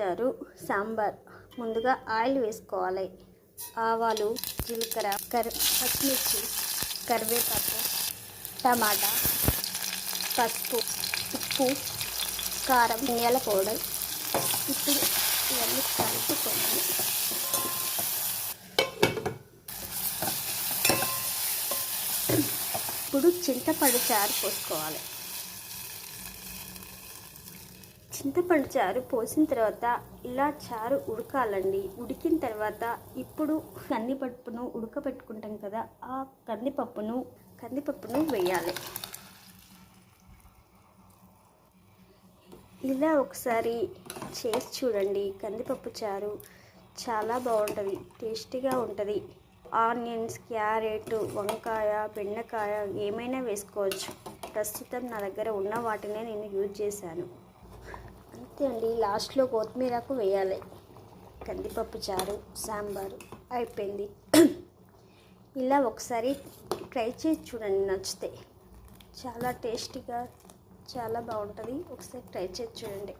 చారు సాంబార్. ముందుగా ఆయిల్ వేసుకోవాలి. ఆవాలు జీలకర్ర కర్ పచ్చిమిర్చి కరివేపాకు టమాటా పసుపు ఉప్పు కారం ధనియాల పౌడర్. ఇప్పుడు ఇవన్నీ కలుపుకోవాలి ఇప్పుడు చింతపండు చారు పోసుకోవాలి. చింతపండు చారు పోసిన తర్వాత ఇలా చారు ఉడకాలండి. ఉడికిన తర్వాత ఇప్పుడు కందిపప్పును ఉడకబెట్టుకుంటాం కదా ఆ కందిపప్పును కందిపప్పును వేయాలి. ఇలా ఒకసారి చేసి చూడండి. కందిపప్పు చారు చాలా బాగుంటుంది టేస్టీగా ఉంటుంది. ఆనియన్స్ క్యారెట్ వంకాయ బెండకాయ ఏమైనా వేసుకోవచ్చు. ప్రస్తుతం నా దగ్గర ఉన్న వాటినే నేను యూజ్ చేశాను. అంతే అండి. లాస్ట్లో కొత్తిమీరకు వేయాలి. కందిపప్పు చారు సాంబారు అయిపోయింది. ఇలా ఒకసారి ట్రై చేసి చూడండి నచ్చితే. చాలా టేస్టీగా చాలా బాగుంటుంది. ఒకసారి ట్రై చేసి చూడండి.